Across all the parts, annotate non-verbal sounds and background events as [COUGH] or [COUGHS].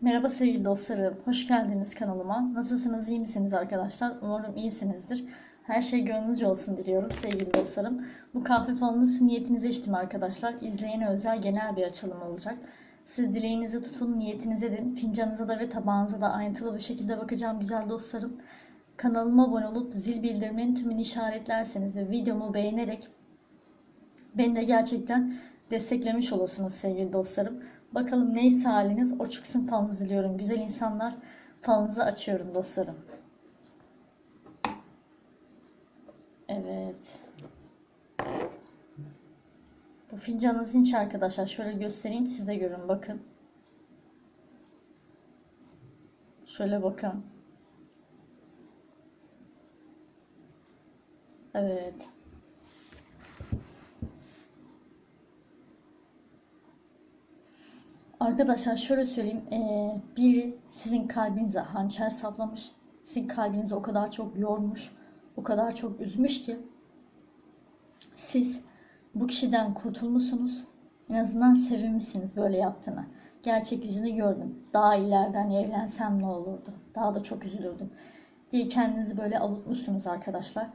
Merhaba sevgili dostlarım, hoş geldiniz kanalıma. Nasılsınız, iyi misiniz arkadaşlar? Umarım iyisinizdir. Her şey gönlünüzce olsun diliyorum sevgili dostlarım. Bu kahve falını sizin niyetinize içtim arkadaşlar. İzleyene özel genel bir açılım olacak. Siz dileğinizi tutun, niyetinize edin. Fincanınıza da ve tabağınıza da ayrıntılı bir şekilde bakacağım güzel dostlarım. Kanalıma abone olup zil bildiriminin tümünü işaretlerseniz ve videomu beğenerek Beni de gerçekten desteklemiş olursunuz sevgili dostlarım. Bakalım neyse haliniz o çıksın falınızı diliyorum. Güzel insanlar falınızı açıyorum dostlarım. Evet. Bu fincanınızın içi arkadaşlar. Şöyle göstereyim siz de görün bakın. Şöyle bakın. Evet. Arkadaşlar şöyle söyleyeyim. eee, biri sizin kalbinize hançer saplamış. Sizin kalbinizi o kadar çok yormuş. O kadar çok üzmüş ki. Siz bu kişiden kurtulmuşsunuz. En azından sevinmişsiniz böyle yaptığına. Gerçek yüzünü gördüm. Daha ileriden evlensem ne olurdu? Daha da çok üzülürdüm. Diye kendinizi böyle avutmuşsunuz arkadaşlar.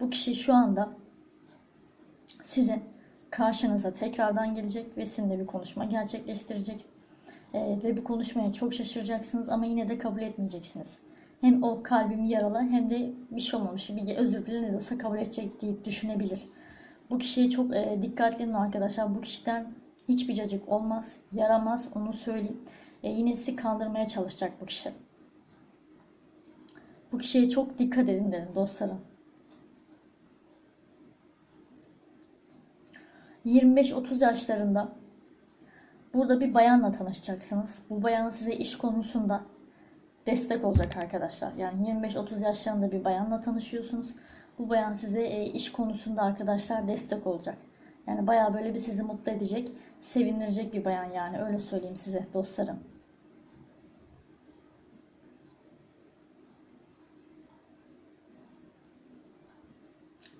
Bu kişi şu anda sizin karşınıza tekrardan gelecek ve sizinle bir konuşma gerçekleştirecek. Ee, ve bu konuşmaya çok şaşıracaksınız ama yine de kabul etmeyeceksiniz. Hem o kalbimi yaralı hem de bir şey olmamış bir özür dilerim olsa kabul edecek deyip düşünebilir. Bu kişiye çok e, dikkatli olun arkadaşlar. Bu kişiden hiçbir cacık olmaz, yaramaz onu söyleyeyim. E, yine sizi kandırmaya çalışacak bu kişi. Bu kişiye çok dikkat edin dedim dostlarım. 25-30 yaşlarında burada bir bayanla tanışacaksınız. Bu bayan size iş konusunda destek olacak arkadaşlar. Yani 25-30 yaşlarında bir bayanla tanışıyorsunuz. Bu bayan size e, iş konusunda arkadaşlar destek olacak. Yani bayağı böyle bir sizi mutlu edecek, sevindirecek bir bayan yani öyle söyleyeyim size dostlarım.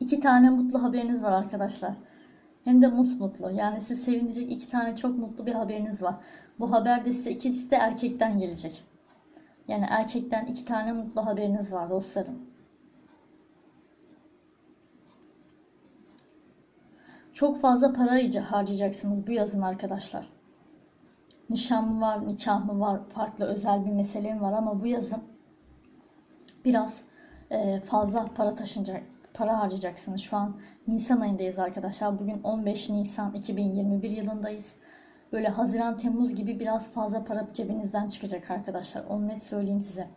İki tane mutlu haberiniz var arkadaşlar. Hem de musmutlu. Yani sizi sevindirecek iki tane çok mutlu bir haberiniz var. Bu haber de size ikisi de erkekten gelecek. Yani erkekten iki tane mutlu haberiniz var dostlarım. Çok fazla para harca- harcayacaksınız bu yazın arkadaşlar. Nişan mı var, nikah mı var, farklı özel bir mesele var ama bu yazın biraz e, fazla para taşınacak, para harcayacaksınız. Şu an Nisan ayındayız arkadaşlar. Bugün 15 Nisan 2021 yılındayız. Böyle Haziran Temmuz gibi biraz fazla para cebinizden çıkacak arkadaşlar. Onu net söyleyeyim size.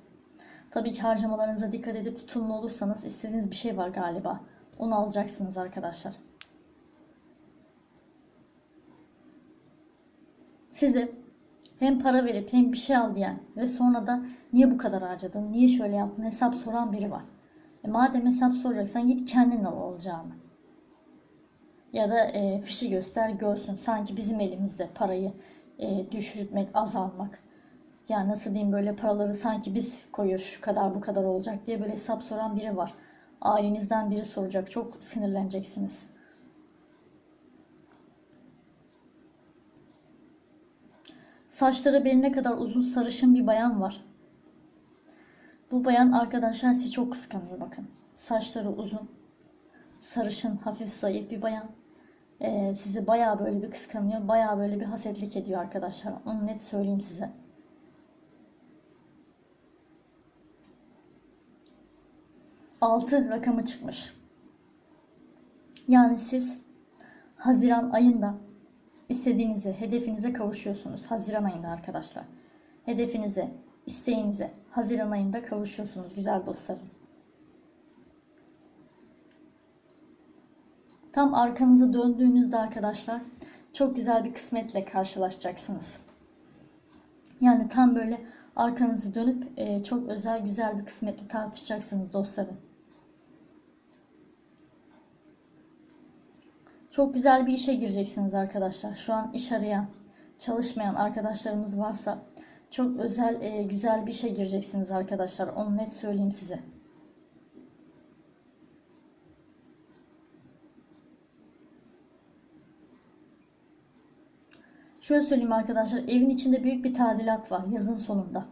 Tabii ki harcamalarınıza dikkat edip tutumlu olursanız istediğiniz bir şey var galiba. Onu alacaksınız arkadaşlar. Size hem para verip hem bir şey al diyen ve sonra da niye bu kadar harcadın, niye şöyle yaptın hesap soran biri var. E madem hesap soracaksan git kendin al alacağını. Ya da e, fişi göster görsün. Sanki bizim elimizde parayı e, düşürtmek, azalmak. Yani nasıl diyeyim böyle paraları sanki biz koyuyoruz şu kadar bu kadar olacak diye böyle hesap soran biri var. Ailenizden biri soracak. Çok sinirleneceksiniz. Saçları beline kadar uzun sarışın bir bayan var. Bu bayan arkadaşlar sizi çok kıskanıyor bakın. Saçları uzun, sarışın, hafif zayıf bir bayan. Ee, sizi bayağı böyle bir kıskanıyor. Bayağı böyle bir hasetlik ediyor arkadaşlar. Onu net söyleyeyim size. Altı rakamı çıkmış. Yani siz Haziran ayında istediğinize, hedefinize kavuşuyorsunuz. Haziran ayında arkadaşlar. Hedefinize, isteğinize Haziran ayında kavuşuyorsunuz güzel dostlarım. Tam arkanızı döndüğünüzde arkadaşlar çok güzel bir kısmetle karşılaşacaksınız. Yani tam böyle arkanızı dönüp e, çok özel güzel bir kısmetle tartışacaksınız dostlarım. Çok güzel bir işe gireceksiniz arkadaşlar. Şu an iş arayan, çalışmayan arkadaşlarımız varsa çok özel, e, güzel bir işe gireceksiniz arkadaşlar. Onu net söyleyeyim size. Şöyle söyleyeyim arkadaşlar. Evin içinde büyük bir tadilat var yazın sonunda.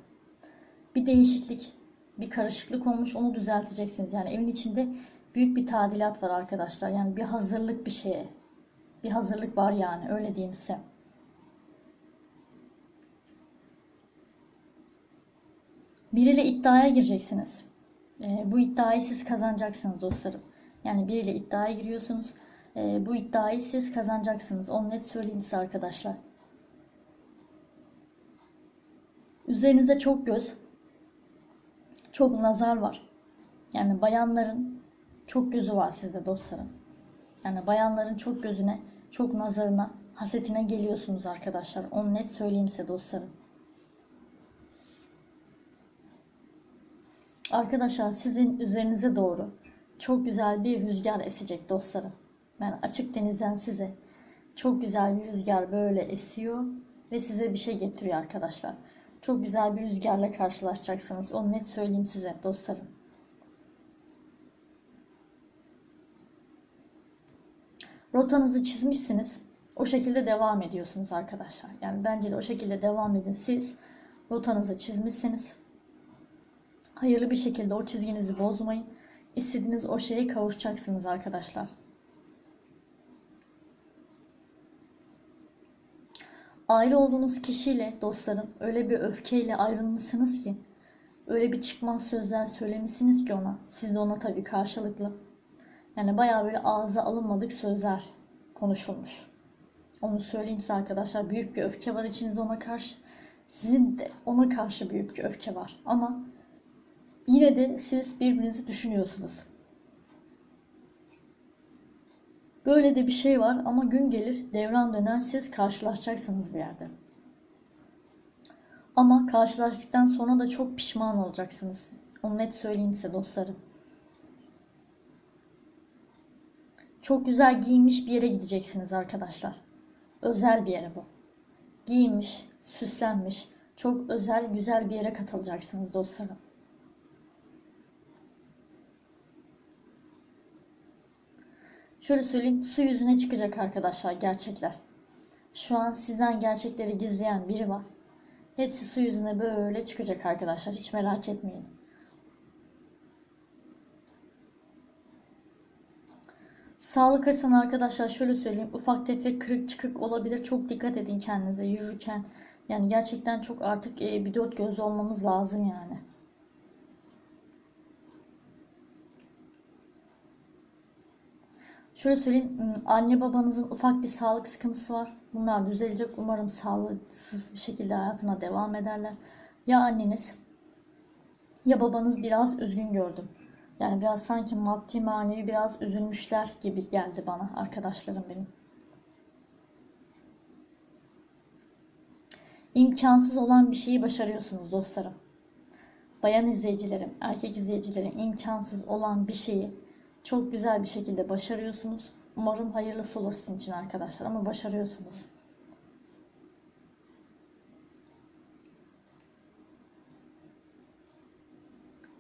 Bir değişiklik, bir karışıklık olmuş. Onu düzelteceksiniz. Yani evin içinde büyük bir tadilat var arkadaşlar. Yani bir hazırlık bir şeye. Bir hazırlık var yani öyle diyeyim size. Biriyle iddiaya gireceksiniz. Ee, bu iddiayı siz kazanacaksınız dostlarım. Yani biriyle iddiaya giriyorsunuz. Ee, bu iddiayı siz kazanacaksınız. Onu net söyleyeyim size arkadaşlar. Üzerinizde çok göz, çok nazar var. Yani bayanların çok gözü var sizde dostlarım. Yani bayanların çok gözüne, çok nazarına, hasetine geliyorsunuz arkadaşlar. Onu net söyleyeyim size dostlarım. Arkadaşlar sizin üzerinize doğru çok güzel bir rüzgar esecek dostlarım. Yani açık denizden size çok güzel bir rüzgar böyle esiyor ve size bir şey getiriyor arkadaşlar. Çok güzel bir rüzgarla karşılaşacaksınız. Onu net söyleyeyim size dostlarım. Rotanızı çizmişsiniz. O şekilde devam ediyorsunuz arkadaşlar. Yani bence de o şekilde devam edin. Siz rotanızı çizmişsiniz. Hayırlı bir şekilde o çizginizi bozmayın. İstediğiniz o şeye kavuşacaksınız arkadaşlar. Ayrı olduğunuz kişiyle dostlarım öyle bir öfkeyle ayrılmışsınız ki öyle bir çıkmaz sözler söylemişsiniz ki ona. Siz de ona tabii karşılıklı. Yani bayağı böyle ağza alınmadık sözler konuşulmuş. Onu söyleyeyim size arkadaşlar. Büyük bir öfke var içinizde ona karşı. Sizin de ona karşı büyük bir öfke var. Ama yine de siz birbirinizi düşünüyorsunuz. Böyle de bir şey var ama gün gelir devran döner siz karşılaşacaksınız bir yerde. Ama karşılaştıktan sonra da çok pişman olacaksınız. Onu net söyleyeyim size dostlarım. Çok güzel giyinmiş bir yere gideceksiniz arkadaşlar. Özel bir yere bu. Giyinmiş, süslenmiş, çok özel, güzel bir yere katılacaksınız dostlarım. Şöyle söyleyeyim, su yüzüne çıkacak arkadaşlar gerçekler. Şu an sizden gerçekleri gizleyen biri var. Hepsi su yüzüne böyle çıkacak arkadaşlar. Hiç merak etmeyin. Sağlık açısından arkadaşlar şöyle söyleyeyim. Ufak tefek kırık çıkık olabilir. Çok dikkat edin kendinize yürürken. Yani gerçekten çok artık e, bir dört gözlü olmamız lazım yani. Şöyle söyleyeyim. Anne babanızın ufak bir sağlık sıkıntısı var. Bunlar düzelecek. Umarım sağlıksız bir şekilde hayatına devam ederler. Ya anneniz ya babanız biraz üzgün gördüm. Yani biraz sanki maddi manevi biraz üzülmüşler gibi geldi bana arkadaşlarım benim. İmkansız olan bir şeyi başarıyorsunuz dostlarım. Bayan izleyicilerim, erkek izleyicilerim imkansız olan bir şeyi çok güzel bir şekilde başarıyorsunuz. Umarım hayırlısı olur sizin için arkadaşlar ama başarıyorsunuz.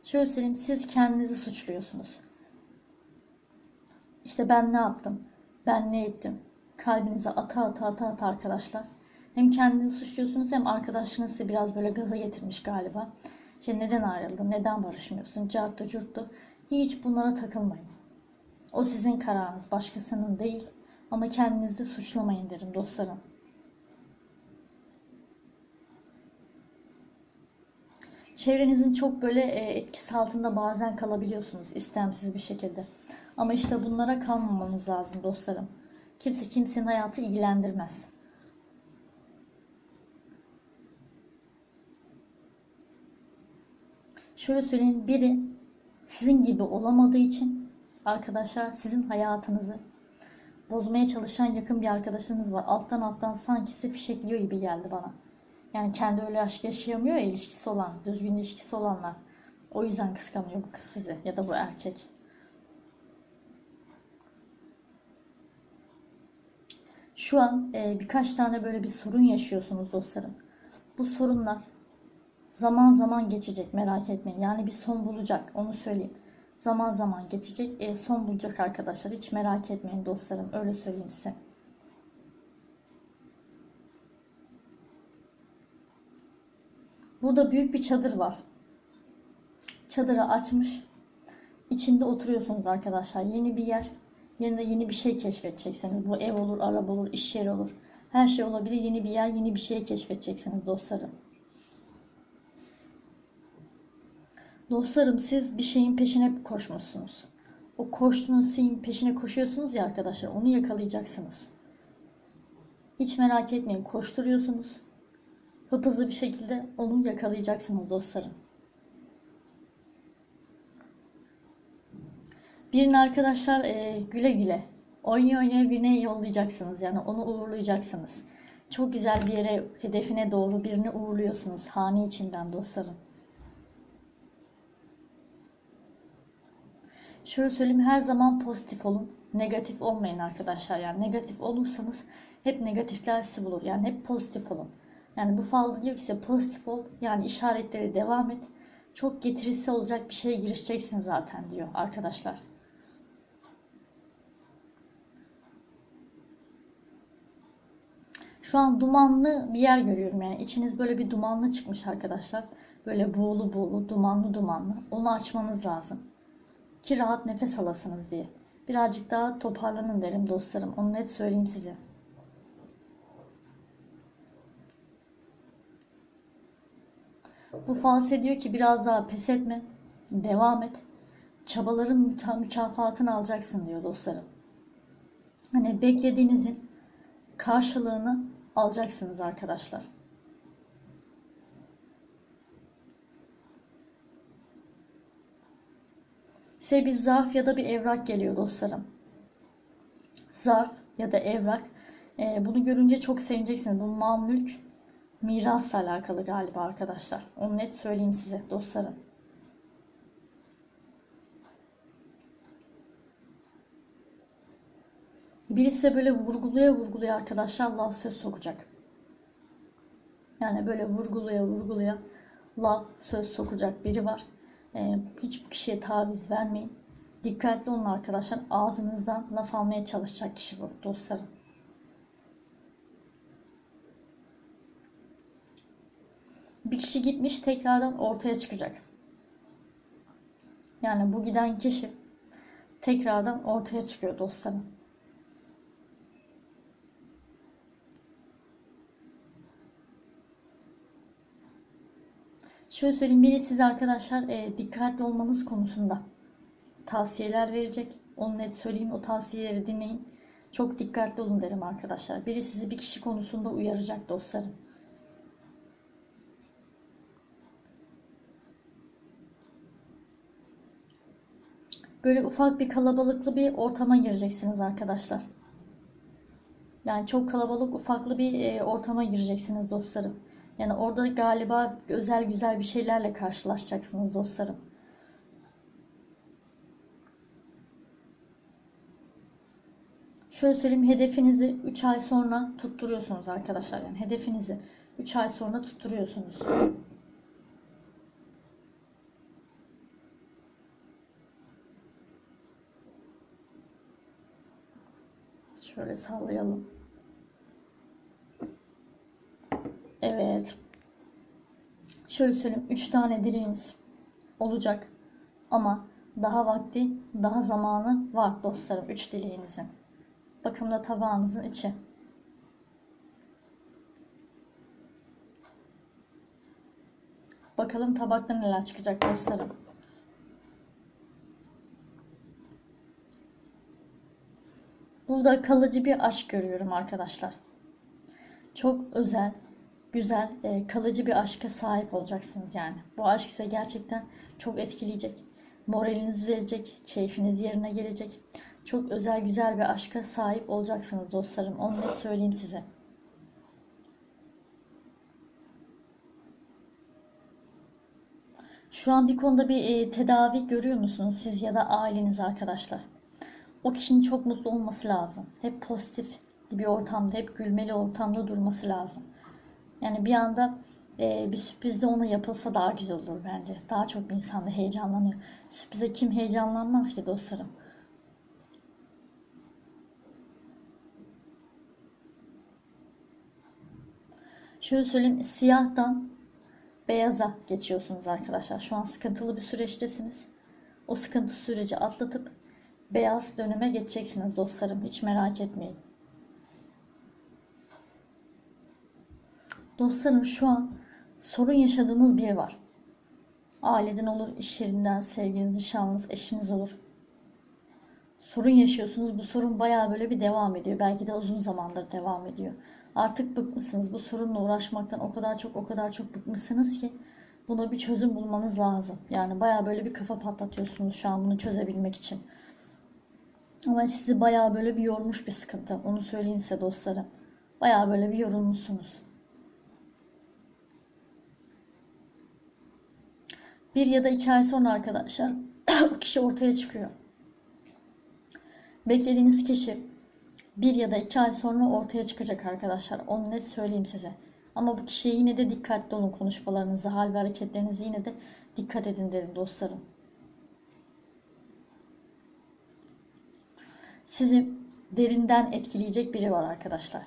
Şöyle söyleyeyim siz kendinizi suçluyorsunuz. İşte ben ne yaptım? Ben ne ettim? Kalbinize ata ata ata ata arkadaşlar. Hem kendinizi suçluyorsunuz hem arkadaşınız sizi biraz böyle gaza getirmiş galiba. İşte neden ayrıldın? Neden barışmıyorsun? Carttı curttu. Hiç bunlara takılmayın. O sizin kararınız. Başkasının değil. Ama kendinizi de suçlamayın derim dostlarım. Çevrenizin çok böyle e, etkisi altında bazen kalabiliyorsunuz istemsiz bir şekilde. Ama işte bunlara kalmamanız lazım dostlarım. Kimse kimsenin hayatı ilgilendirmez. Şöyle söyleyeyim biri sizin gibi olamadığı için arkadaşlar sizin hayatınızı bozmaya çalışan yakın bir arkadaşınız var. Alttan alttan sanki size fişekliyor gibi geldi bana. Yani kendi öyle aşk yaşayamıyor ya ilişkisi olan, düzgün ilişkisi olanlar. O yüzden kıskanıyor bu kız sizi ya da bu erkek. Şu an e, birkaç tane böyle bir sorun yaşıyorsunuz dostlarım. Bu sorunlar zaman zaman geçecek merak etmeyin. Yani bir son bulacak onu söyleyeyim zaman zaman geçecek. E, son bulacak arkadaşlar. Hiç merak etmeyin dostlarım. Öyle söyleyeyim size. Burada büyük bir çadır var. Çadırı açmış. İçinde oturuyorsunuz arkadaşlar. Yeni bir yer. Yerine yeni bir şey keşfedeceksiniz. Bu ev olur, araba olur, iş yeri olur. Her şey olabilir. Yeni bir yer, yeni bir şey keşfedeceksiniz dostlarım. Dostlarım siz bir şeyin peşine koşmuşsunuz. O koştuğunuz şeyin peşine koşuyorsunuz ya arkadaşlar. Onu yakalayacaksınız. Hiç merak etmeyin. Koşturuyorsunuz. Hıp bir şekilde onu yakalayacaksınız dostlarım. Birini arkadaşlar e, güle güle oynaya oynaya birine yollayacaksınız. Yani onu uğurlayacaksınız. Çok güzel bir yere, hedefine doğru birini uğurluyorsunuz. Hane içinden dostlarım. Şöyle söyleyeyim her zaman pozitif olun. Negatif olmayın arkadaşlar. Yani negatif olursanız hep negatifler sizi bulur. Yani hep pozitif olun. Yani bu falda diyor ki pozitif ol. Yani işaretleri devam et. Çok getirisi olacak bir şeye girişeceksin zaten diyor arkadaşlar. Şu an dumanlı bir yer görüyorum yani içiniz böyle bir dumanlı çıkmış arkadaşlar. Böyle buğulu buğulu, dumanlı dumanlı. Onu açmanız lazım. Ki rahat nefes alasınız diye. Birazcık daha toparlanın derim dostlarım. Onu net söyleyeyim size. Bu false diyor ki biraz daha pes etme. Devam et. Çabaların mükafatını alacaksın diyor dostlarım. Hani beklediğinizin karşılığını alacaksınız arkadaşlar. Size bir zarf ya da bir evrak geliyor dostlarım. Zarf ya da evrak. Ee, bunu görünce çok sevineceksiniz. Bu mal mülk mirasla alakalı galiba arkadaşlar. Onu net söyleyeyim size dostlarım. Birisi böyle vurguluya vurguluya arkadaşlar laf söz sokacak. Yani böyle vurguluya vurguluya laf söz sokacak biri var. Ee, hiç bu kişiye taviz vermeyin. Dikkatli olun arkadaşlar. Ağzınızdan laf almaya çalışacak kişi bu dostlarım. Bir kişi gitmiş tekrardan ortaya çıkacak. Yani bu giden kişi tekrardan ortaya çıkıyor dostlarım. Şöyle söyleyeyim biri size arkadaşlar e, dikkatli olmanız konusunda tavsiyeler verecek. Onu net söyleyeyim o tavsiyeleri dinleyin. Çok dikkatli olun derim arkadaşlar. Biri sizi bir kişi konusunda uyaracak dostlarım. Böyle ufak bir kalabalıklı bir ortama gireceksiniz arkadaşlar. Yani çok kalabalık ufaklı bir e, ortama gireceksiniz dostlarım. Yani orada galiba özel güzel bir şeylerle karşılaşacaksınız dostlarım. Şöyle söyleyeyim hedefinizi 3 ay sonra tutturuyorsunuz arkadaşlar. Yani hedefinizi 3 ay sonra tutturuyorsunuz. Şöyle sallayalım. Evet. Şöyle söyleyeyim. 3 tane dileğiniz olacak. Ama daha vakti, daha zamanı var dostlarım. 3 dileğinizin. Bakımda tabağınızın içi. Bakalım tabakta neler çıkacak dostlarım. Burada kalıcı bir aşk görüyorum arkadaşlar. Çok özel, güzel, e, kalıcı bir aşka sahip olacaksınız yani. Bu aşk size gerçekten çok etkileyecek. Moraliniz düzelecek, keyfiniz yerine gelecek. Çok özel, güzel bir aşka sahip olacaksınız dostlarım. Onu net söyleyeyim size. Şu an bir konuda bir e, tedavi görüyor musunuz siz ya da aileniz arkadaşlar? O kişinin çok mutlu olması lazım. Hep pozitif bir ortamda, hep gülmeli ortamda durması lazım. Yani bir anda e, bir sürpriz de ona yapılsa daha güzel olur bence. Daha çok insan da heyecanlanıyor. Sürprize kim heyecanlanmaz ki dostlarım? Şöyle söyleyeyim siyahtan beyaza geçiyorsunuz arkadaşlar. Şu an sıkıntılı bir süreçtesiniz. O sıkıntı süreci atlatıp beyaz döneme geçeceksiniz dostlarım. Hiç merak etmeyin. Dostlarım şu an sorun yaşadığınız biri var. Aileden olur, iş yerinden, sevginiz, nişanlınız, eşiniz olur. Sorun yaşıyorsunuz. Bu sorun bayağı böyle bir devam ediyor. Belki de uzun zamandır devam ediyor. Artık bıkmışsınız. Bu sorunla uğraşmaktan o kadar çok o kadar çok bıkmışsınız ki buna bir çözüm bulmanız lazım. Yani bayağı böyle bir kafa patlatıyorsunuz şu an bunu çözebilmek için. Ama sizi bayağı böyle bir yormuş bir sıkıntı. Onu söyleyeyim size dostlarım. Bayağı böyle bir yorulmuşsunuz. Bir ya da iki ay sonra arkadaşlar [COUGHS] o kişi ortaya çıkıyor. Beklediğiniz kişi bir ya da iki ay sonra ortaya çıkacak arkadaşlar. Onu net söyleyeyim size. Ama bu kişiye yine de dikkatli olun konuşmalarınızı, hal ve hareketlerinizi yine de dikkat edin derim dostlarım. Sizi derinden etkileyecek biri var arkadaşlar.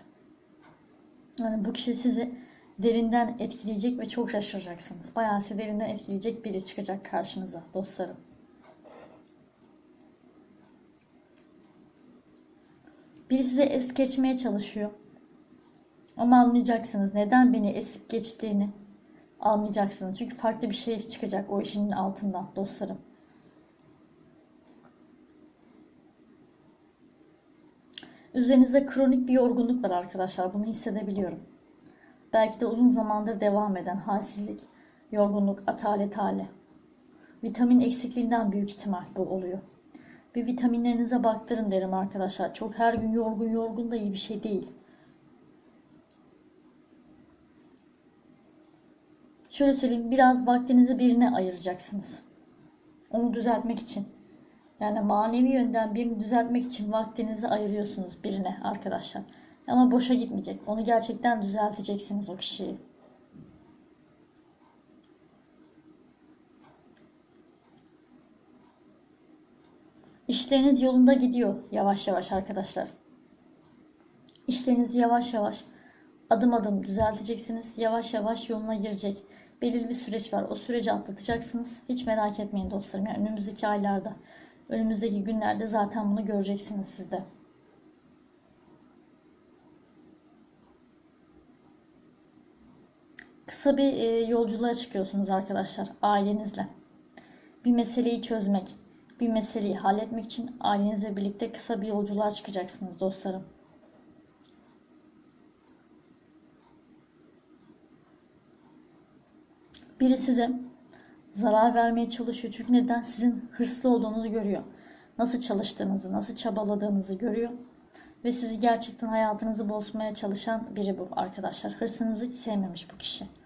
Yani bu kişi sizi derinden etkileyecek ve çok şaşıracaksınız. Bayağı sizi derinden etkileyecek biri çıkacak karşınıza dostlarım. Biri size es geçmeye çalışıyor. Ama anlayacaksınız neden beni esip geçtiğini anlayacaksınız. Çünkü farklı bir şey çıkacak o işin altından dostlarım. Üzerinizde kronik bir yorgunluk var arkadaşlar. Bunu hissedebiliyorum. Belki de uzun zamandır devam eden halsizlik, yorgunluk, atalet hali. Vitamin eksikliğinden büyük ihtimal bu oluyor. Bir vitaminlerinize baktırın derim arkadaşlar. Çok her gün yorgun yorgun da iyi bir şey değil. Şöyle söyleyeyim biraz vaktinizi birine ayıracaksınız. Onu düzeltmek için. Yani manevi yönden birini düzeltmek için vaktinizi ayırıyorsunuz birine arkadaşlar. Ama boşa gitmeyecek. Onu gerçekten düzelteceksiniz o kişiyi. İşleriniz yolunda gidiyor yavaş yavaş arkadaşlar. İşlerinizi yavaş yavaş adım adım düzelteceksiniz. Yavaş yavaş yoluna girecek. Belirli bir süreç var. O süreci atlatacaksınız. Hiç merak etmeyin dostlarım. Yani önümüzdeki aylarda, önümüzdeki günlerde zaten bunu göreceksiniz siz Kısa bir e, yolculuğa çıkıyorsunuz arkadaşlar ailenizle. Bir meseleyi çözmek, bir meseleyi halletmek için ailenizle birlikte kısa bir yolculuğa çıkacaksınız dostlarım. Biri size zarar vermeye çalışıyor. Çünkü neden? Sizin hırslı olduğunuzu görüyor. Nasıl çalıştığınızı, nasıl çabaladığınızı görüyor. Ve sizi gerçekten hayatınızı bozmaya çalışan biri bu arkadaşlar. Hırsınızı hiç sevmemiş bu kişi.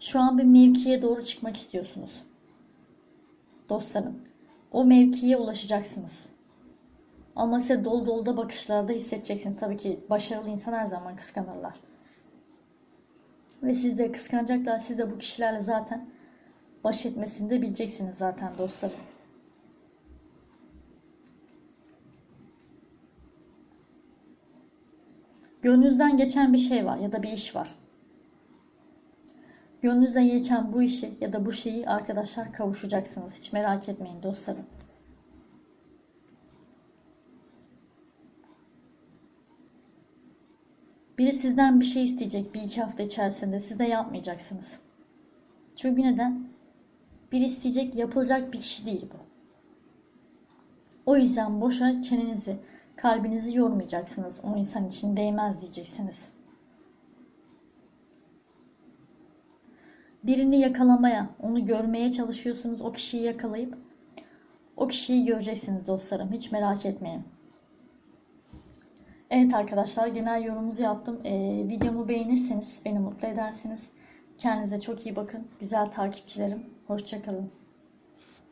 Şu an bir mevkiye doğru çıkmak istiyorsunuz. Dostlarım. O mevkiye ulaşacaksınız. Ama size dolu dolu da bakışlarda hissedeceksiniz. Tabii ki başarılı insan her zaman kıskanırlar. Ve sizi de kıskanacaklar. Siz de bu kişilerle zaten baş etmesini de bileceksiniz zaten dostlarım. Gönlünüzden geçen bir şey var ya da bir iş var. Gönlünüzden geçen bu işi ya da bu şeyi arkadaşlar kavuşacaksınız. Hiç merak etmeyin dostlarım. Biri sizden bir şey isteyecek bir iki hafta içerisinde. Siz de yapmayacaksınız. Çünkü neden? Bir isteyecek yapılacak bir kişi değil bu. O yüzden boşa çenenizi, kalbinizi yormayacaksınız. O insan için değmez diyeceksiniz. Birini yakalamaya, onu görmeye çalışıyorsunuz. O kişiyi yakalayıp o kişiyi göreceksiniz dostlarım. Hiç merak etmeyin. Evet arkadaşlar genel yorumunuzu yaptım. Ee, videomu beğenirseniz beni mutlu edersiniz. Kendinize çok iyi bakın. Güzel takipçilerim. Hoşçakalın.